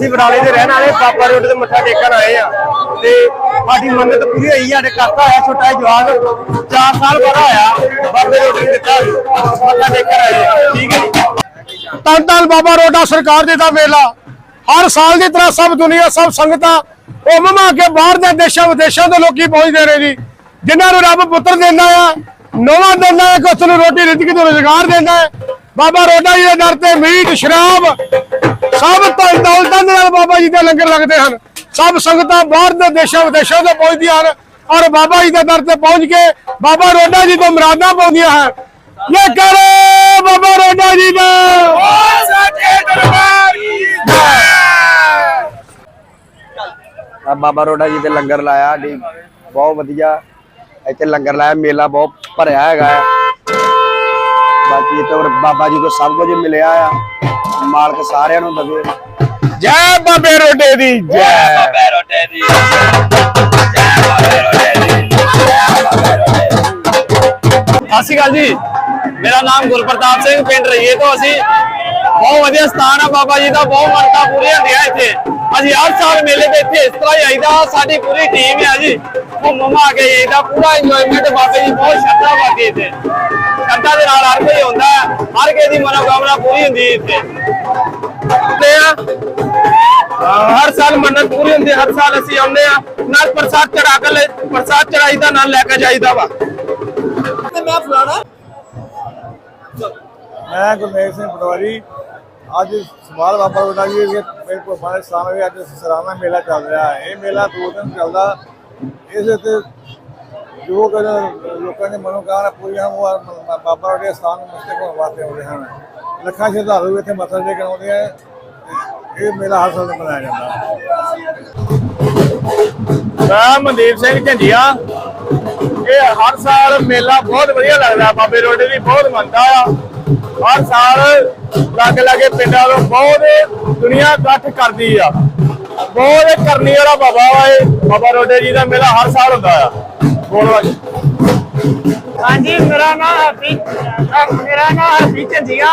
ਅਸੀਂ ਬਰਾਲੇ ਦੇ ਰਹਿਣ ਵਾਲੇ ਬਾਬਾ ਰੋਡ ਤੇ ਮੱਥਾ ਟੇਕਣ ਆਏ ਆ। ਤੇ ਸਾਡੀ ਮੰਨਤ ਪੂਰੀ ਹੋਈ ਸਾਡੇ ਕਾਕਾ ਆਇਆ ਛੋਟਾ ਜਿਹਾ 4 ਸਾਲ ਬੜਾ ਹੋਇਆ ਬਾਬੇ ਰੋਡ ਨੇ ਦਿੱਤਾ ਮੱਥਾ ਟੇਕਣ ਆਏ ਠੀਕ ਹੈ ਤਨ ਤਨ ਬਾਬਾ ਰੋਡਾ ਸਰਕਾਰ ਦੇ ਦਾ ਮੇਲਾ। ਹਰ ਸਾਲ ਦੀ ਤਰ੍ਹਾਂ ਸਭ ਦੁਨੀਆ, ਸਭ ਸੰਗਤਾਂ ਉਹ ਕੇ ਬਾਹਰ ਦੇ ਦੇਸ਼ਾਂ, ਵਿਦੇਸ਼ਾਂ ਤੋਂ ਲੋਕੀ ਪਹੁੰਚਦੇ ਨੇ ਜੀ। ਜਿਨ੍ਹਾਂ ਨੂੰ ਰੱਬ ਪੁੱਤਰ ਦਿੰਦਾ ਆ, ਨੋਵਾ ਦਿੰਦਾ ਹੈ ਕਿ ਉਸ ਨੂੰ ਰੋਟੀ ਰਿਜ਼ਕ ਤੋਂ ਰੁਜ਼ਗਾਰ ਦਿੰਦਾ ਹੈ ਬਾਬਾ ਰੋਡਾ ਜੀ ਦੇ ਦਰ ਤੇ ਮੀਟ, ਸ਼ਰਾਬ ਸਭ ਤੋਂ ਦੌਲਤਾਂ ਦੇ ਨਾਲ ਬਾਬਾ ਜੀ ਦੇ ਲੰਗਰ ਲੱਗਦੇ ਹਨ। ਸਭ ਸੰਗਤਾਂ ਬਾਹਰ ਦੇ ਦੇਸ਼ਾਂ ਵਿਦੇਸ਼ਾਂ ਤੋਂ ਪਹੁੰਚਦੀਆਂ ਹਨ ਔਰ ਬਾਬਾ ਜੀ ਦੇ ਦਰ ਤੇ ਪਹੁੰਚ ਕੇ ਬਾਬਾ ਰੋਡਾ ਜੀ ਤੋਂ ਮੁਰਾਦਾਂ ਪਾਉਂਦੀਆਂ ਹਨ। ਇਹ ਕਰੋ ਬਾਬਾ ਰੋਡਾ ਜੀ ਦਾ। ਆ ਬਾਬਾ ਰੋਡਾ ਜੀ ਤੇ ਲੰਗਰ ਲਾਇਆ ਬਹੁਤ ਵਧੀਆ। ਇੱਥੇ ਲੰਗਰ ਲਾਇਆ ਮੇਲਾ ਬਹੁਤ ਭਰਿਆ ਹੈਗਾ ਹੈ। ਬਾਕੀ ਹੋਰ ਬਾਬਾ ਜੀ ਕੋ ਸਭ ਕੁਝ ਮਿਲਿਆ ਆ। ਮਾਲਕ ਸਾਰਿਆਂ ਨੂੰ ਦਵੇ। ਜੈ ਬਾਬੇ ਰੋਡੇ ਦੀ ਜੈ। ਬਾਬੇ ਰੋਟੇ ਦੀ। ਜੈ ਬਾਬੇ ਰੋਟੇ ਦੀ। ਜੈ ਬਾਬੇ ਰੋਟੇ ਦੀ। ਸਤਿ ਸ਼੍ਰੀ ਅਕਾਲ ਜੀ। ਮੇਰਾ ਨਾਮ ਗੁਰਪ੍ਰਤਾਪ ਸਿੰਘ ਪਿੰਡ ਰਹੀਏ ਤੋਂ ਅਸੀਂ। ਬਹੁਤ ਵਧੀਆ ਸਥਾਨ ਆ ਬਾਬਾ ਜੀ ਦਾ ਬਹੁਤ ਮੰਨਤਾ ਪੂਰੀਆਂ ਹੁੰਦੀਆਂ ਇੱਥੇ। ਅਸੀਂ ਹਰ ਸਾਲ ਮੇਲੇ ਤੇ ਇੱਥੇ ਇਸ ਤਰ੍ਹਾਂ ਹੀ ਆਈਦਾ ਸਾਡੀ ਪੂਰੀ ਟੀਮ ਹੈ ਜੀ। ਉਹ ਮਮਾ ਕੇ ਜਾਈਦਾ ਪੂਰਾ ਇੰਜੋਇਮੈਂਟ ਬਾਬੇ ਜੀ ਬਹੁਤ ਸ਼ਰਧਾ ਬਾਕੀ ਇੱਥੇ। ਸ਼ਰਧਾ ਦੇ ਨਾਲ ਹਰ ਕੋਈ ਹੁੰਦਾ ਹਰ ਕਿਸੇ ਦੀ ਮਨੋਕਾਮਨਾ ਪੂਰੀ ਹੁੰਦੀ ਹੈ ਇੱਥੇ। ਤੇ ਹਰ ਸਾਲ ਮੰਨਤ ਪੂਰੀ ਹੁੰਦੀ ਹਰ ਸਾਲ ਅਸੀਂ ਆਉਂਦੇ ਆ ਨਾਲ ਪ੍ਰਸਾਦ ਚੜਾ ਕੇ ਲੈ- ਪ੍ਰਸਾਦ ਚੜਾਈਦਾ ਨਾਲ ਲੈ ਕੇ ਜਾਈਦਾ ਵਾ। ਮੈਂ ਗੁਰਮੇਲ ਸਿੰਘ ਪਟਵਾਰੀ। ਅੱਜ ਸਮਾਲ ਬਾਬਾ ਰੋਡਾ ਜੀ ਦੇ ਮੇਰੇ ਕੋਲ ਬਾਰੇ ਵਿੱਚ ਅੱਜ ਸਰਾਣਾ ਮੇਲਾ ਚੱਲ ਰਿਹਾ ਹੈ। ਇਹ ਮੇਲਾ ਦੋ ਦਿਨ ਚੱਲਦਾ। ਇਸ ਤੇ ਜੋ ਕਿ ਲੋਕਾਂ ਦੇ ਮਨੋਕਾਮਨਾ ਪੂਰੀਆਂ ਉਹ ਬਾਬਾ ਰੋਡੇ ਸਥਾਨ ਨੂੰ ਮਸਤਕ ਹੋਣ ਵਾਸਤੇ ਆਉਂਦੇ ਹਨ। ਲੱਖਾਂ ਸ਼ਰਧਾਲੂ ਇੱਥੇ ਮੱਥਾ ਟੇਕਣ ਆਉਂਦੇ ਆ। ਇਹ ਮੇਲਾ ਹਰ ਸਾਲ ਮਨਾਇਆ ਜਾਂਦਾ। ਮੈਂ ਮਨਦੀਪ ਸਿੰਘ ਝੰਡੀਆਂ। ਇਹ ਹਰ ਸਾਲ ਮੇਲਾ ਬਹੁਤ ਵਧੀਆ ਲੱਗਦਾ। ਬਾਬੇ ਰੋਡੇ ਦੀ ਬਹੁਤ ਮੰਨਦਾ ਆ। ਹਰ ਸਾਲ ਲਾਗੇ ਲਾਗੇ ਪਿੰਡਾਂ ਤੋਂ ਬਹੁਤ ਦੁਨੀਆ ਇਕੱਠ ਕਰਦੀ ਆ। ਬਹੁਤ ਕਰਨੀ ਵਾਲਾ ਬਾਬਾ ਵਾ ਇਹ। ਬਾਬਾ ਰੋਡੇ ਜੀ ਦਾ ਮੇਲਾ ਹਰ ਸਾਲ ਹੁੰਦਾ ਆ। ਹਾਂਜੀ, ਮੇਰਾ ਨਾਮ ਹਰਪੀ ਅਹ ਮੇਰਾ ਨਾਮ ਹਰਪੀ ਝੰਜੀਆ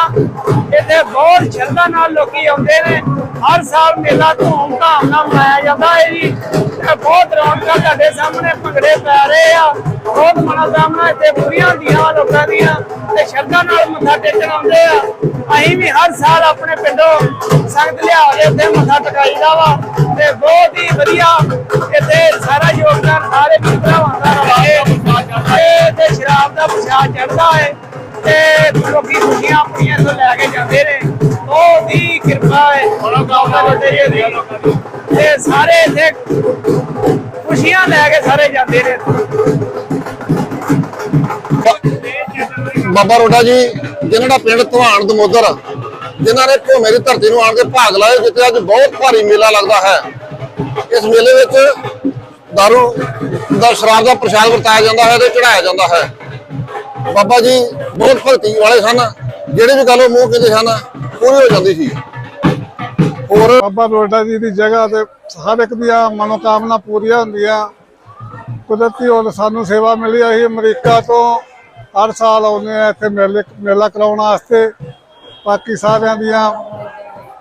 ਇੱਥੇ ਬਹੁਤ ਸ਼ਰਧਾ ਨਾਲ ਲੋਕੀ ਆਉਂਦੇ ਨੇ। ਹਰ ਸਾਲ ਮੇਲਾ ਧੂਮ ਧਾਮ ਨਾਲ ਮਨਾਇਆ ਜਾਂਦਾ ਹੈ ਜੀ। ਬਹੁਤ ਰੌਣਕਾਂ ਤੁਹਾਡੇ ਸਾਹਮਣੇ ਭੰਗੜੇ ਪੈ ਰਹੇ ਆ। ਬਹੁਤ ਮਨੋਕਾਮਨਾ ਇੱਥੇ ਪੂਰੀਆਂ ਹੁੰਦੀਆਂ ਲੋਕਾਂ ਦੀਆਂ ਤੇ ਸ਼ਰਧਾ ਨਾਲ ਮੱਥਾ ਟੇਕਣ ਆਉਂਦੇ ਆ। ਅਸੀਂ ਵੀ ਹਰ ਸਾਲ ਆਪਣੇ ਪਿੰਡੋਂ ਸੰਗਤ ਲਿਆ ਕੇ ਇੱਥੇ ਮੱਥਾ ਟਿਕਾਈਦਾ ਵਾ ਤੇ ਬਹੁਤ ਹੀ ਵਧੀਆ ਇੱਥੇ ਸਾਰਾ ਯੋਗਦਾਨ ਸਾਰੇ ਭਰਾਵਾਂ ਦਾ ਰਵਾ ਤੇ ਸ਼ਰਾਬ ਦਾ ਪ੍ਰਸ਼ਾਦ ਚੜਦਾ ਹੈ ਤੇ ਲੋਕੀ ਖੁਸ਼ੀਆਂ ਆਪਣੀਆਂ ਤੋਂ ਲੈ ਕੇ ਜਾਂਦੇ ਨੇ। ਬਹੁਤ ਹੀ। ਕਿਰਪਾ ਹੈ ਮਨੋਕਾਮਨਾ ਵੱਡੇ ਜੀ। ਦੀ ਤੇ ਸਾਰੇ ਇੱਥੇ ਖੁਸ਼ੀਆਂ ਲੈ ਕੇ ਸਾਰੇ ਜਾਂਦੇ ਨੇ। ਬਾਬਾ ਰੋਡਾ ਜੀ ਜਿਨ੍ਹਾਂ ਦਾ ਪਿੰਡ ਧਵਾਨ ਦਮੋਦਰ ਜਿਨ੍ਹਾਂ ਨੇ ਭੂਮੇ ਦੀ ਧਰਤੀ ਨੂੰ ਆਣ ਕੇ ਭਾਗ ਲਾਏ ਜਿੱਥੇ ਅੱਜ ਬਹੁਤ ਭਾਰੀ ਮੇਲਾ ਲੱਗਦਾ ਹੈ। ਇਸ ਮੇਲੇ ਵਿੱਚ ਦਾਰੂ ਦਾ ਸ਼ਰਾਬ ਦਾ ਪ੍ਰਸ਼ਾਦ ਵਰਤਾਇਆ ਜਾਂਦਾ ਹੈ ਤੇ ਚੜਾਇਆ ਜਾਂਦਾ ਹੈ। ਬਾਬਾ ਜੀ ਬਹੁਤ ਭਗਤੀ ਵਾਲੇ ਸਨ ਜਿਹੜੇ ਵੀ ਗੱਲ ਉਹ ਮੂੰਹ ਕਹਿੰਦੇ ਸਨ ਪੂਰੀ ਹੋ ਜਾਂਦੀ ਸੀ। ਹੋਰ ਬਾਬਾ ਰੋਡਾ ਜੀ ਦੀ ਜਗ੍ਹਾ ਤੇ ਹਰ ਇੱਕ ਦੀਆਂ ਮਨੋਕਾਮਨਾ ਪੂਰੀਆਂ ਹੁੰਦੀਆਂ। ਕੁਦਰਤੀ ਹੁਣ ਸਾਨੂੰ ਸੇਵਾ ਮਿਲੀ ਅਸੀਂ ਅਮਰੀਕਾ ਤੋਂ ਹਰ ਸਾਲ ਆਉਂਦੇ ਆ। ਇੱਥੇ ਮੇਲੇ ਮੇਲਾ ਕਰਾਉਣ ਵਾਸਤੇ। ਬਾਕੀ ਸਾਰਿਆਂ ਦੀਆਂ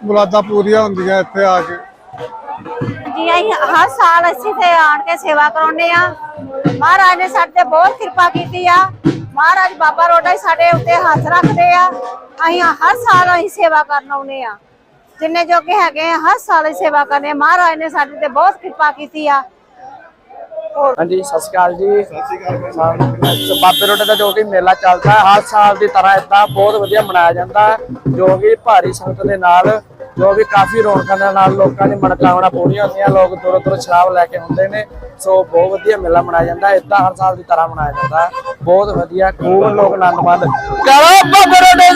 ਮੁਰਾਦਾਂ ਪੂਰੀਆਂ ਹੁੰਦੀਆਂ ਇੱਥੇ ਆ ਕੇ। ਜੀ ਅਸੀਂ ਹਰ ਸਾਲ ਅਸੀਂ ਤੇ ਆਣ ਕੇ ਸੇਵਾ ਕਰਾਉਂਦੇ ਆ। ਮਹਾਰਾਜ ਨੇ ਸਾਡੇ ਤੇ ਬਹੁਤ ਕਿਰਪਾ ਕੀਤੀ ਆ। ਮਹਾਰਾਜ ਬਾਬਾ ਰੋਡਾ ਜੀ ਸਾਡੇ ਉੱਤੇ ਹੱਥ ਰੱਖਦੇ ਆ। ਅਸੀਂ ਹਰ ਸਾਲ ਅਸੀਂ ਸੇਵਾ ਕਰਨ ਆਉਂਦੇ ਆ। ਜਿੰਨੇ ਜੋਗੇ ਹੈਗੇ ਆ, ਹਰ ਸਾਲ ਅਸੀਂ ਸੇਵਾ ਕਰਨੇ ਆ। ਮਹਾਰਾਜ ਨੇ ਸਾਡੇ ਤੇ ਬਹੁਤ ਕਿਰਪਾ ਕੀਤੀ ਆ। ਹਾਂਜੀ, ਸਤਿ ਸ਼੍ਰੀ ਅਕਾਲ ਜੀ। ਸਤਿ ਬਾਬੇ ਰੋਡੇ ਦਾ ਜੋ ਕਿ ਮੇਲਾ ਚੱਲਦਾ ਹਰ ਸਾਲ ਦੀ ਤਰ੍ਹਾਂ ਇਦਾਂ ਬਹੁਤ ਵਧੀਆ ਮਨਾਇਆ ਜਾਂਦਾ ਜੋ ਕਿ ਭਾਰੀ ਸੰਗਤ ਦੇ ਨਾਲ, ਜੋ ਵੀ ਕਾਫੀ ਰੌਣਕਾਂ ਦੇ ਨਾਲ ਲੋਕਾਂ ਦੀ ਮਨੋਕਾਮਨਾ ਪੂਰੀਆਂ ਹੁੰਦੀਆਂ, ਲੋਕ ਦੂਰੋਂ ਦੂਰੋਂ ਸ਼ਰਾਬ ਲੈ ਕੇ ਆਉਂਦੇ ਨੇ। ਸੋ ਬਹੁਤ ਵਧੀਆ ਮੇਲਾ ਮਨਾਇਆ ਜਾਂਦਾ ਹੈ। ਇਦਾਂ ਹਰ ਸਾਲ ਦੀ ਤਰ੍ਹਾਂ ਮਨਾਇਆ ਜਾਂਦਾ ਬਹੁਤ ਵਧੀਆ, ਖੂਬ ਲੋਕ ਆਨੰਦ ਮਾਣਦੇ ਕਰੋ ਬਾਬੇ ਰੋਡੇ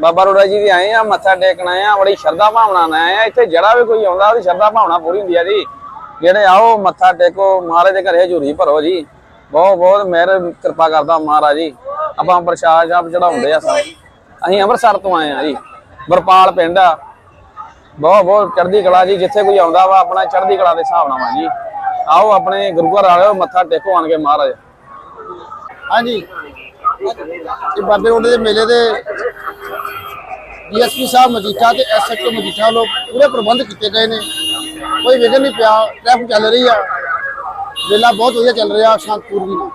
ਬਾਬਾ ਰੋੜਾ ਜੀ ਦੇ ਆਏ ਆ, ਮੱਥਾ ਟੇਕਣ ਆਏ ਆ, ਬੜੀ ਸ਼ਰਧਾ ਭਾਵਨਾ ਨਾਲ ਆਏ ਆ। ਇੱਥੇ ਜਿਹੜਾ ਵੀ ਕੋਈ ਆਉਂਦਾ, ਉਹਦੀ ਸ਼ਰਧਾ ਭਾਵਨਾ ਪੂਰੀ ਹੁੰਦੀ ਆ ਜੀ। ਜਿਹੜੇ ਆਓ, ਮੱਥਾ ਟੇਕੋ, ਮਹਾਰਾਜ ਦੇ ਘਰੇ ਹਜ਼ੂਰੀ ਭਰੋ ਜੀ। ਬਹੁਤ ਬਹੁਤ ਮਿਹਰ, ਕਿਰਪਾ ਕਰਦਾ ਮਹਾਰਾਜ ਜੀ। ਆਪਾਂ ਪ੍ਰਸ਼ਾਦ ਆਪ ਚੜਾਉਂਦੇ ਆ ਸਾਰੇ। ਅਸੀਂ ਅੰਮ੍ਰਿਤਸਰ ਤੋਂ ਆਏ ਆ ਜੀ। ਵਰਪਾਲ ਪਿੰਡ ਆ। ਬਹੁਤ ਬਹੁਤ ਚੜ੍ਹਦੀ ਕਲਾ ਜੀ। ਜਿੱਥੇ ਕੋਈ ਆਉਂਦਾ ਵਾ, ਆਪਣਾ ਚੜ੍ਹਦੀ ਕਲਾ ਦੇ ਹਿਸਾਬ ਨਾਲ ਵਾ ਜੀ। ਆਓ, ਆਪਣੇ ਗੁਰੂ ਘਰ ਵਾਲਿਓ, ਮੱਥਾ ਟੇਕੋ ਆਣ ਕੇ ਮਹਾਰਾਜ। ਹਾਂਜੀ। ਇਹ ਬਾਬੇ ਰੋਡੇ ਦੇ ਮੇਲੇ ਦੇ ਡੀਐਸਪੀ ਸਾਹਿਬ ਮਜੀਠਾ ਤੇ ਐਸਐਚਓ ਮਜੀਠਾ ਵੱਲੋਂ ਪੂਰੇ ਪ੍ਰਬੰਧ ਕੀਤੇ ਗਏ ਨੇ। ਕੋਈ ਵਿਘਨ ਨਹੀਂ ਪਿਆ, ਟ੍ਰੈਫਿਕ ਚੱਲ ਰਹੀ ਆ। ਮੇਲਾ ਬਹੁਤ ਵਧੀਆ ਚੱਲ ਰਿਹਾ ਸ਼ਾਂਤਪੂਰਵੀ ਨਾਲ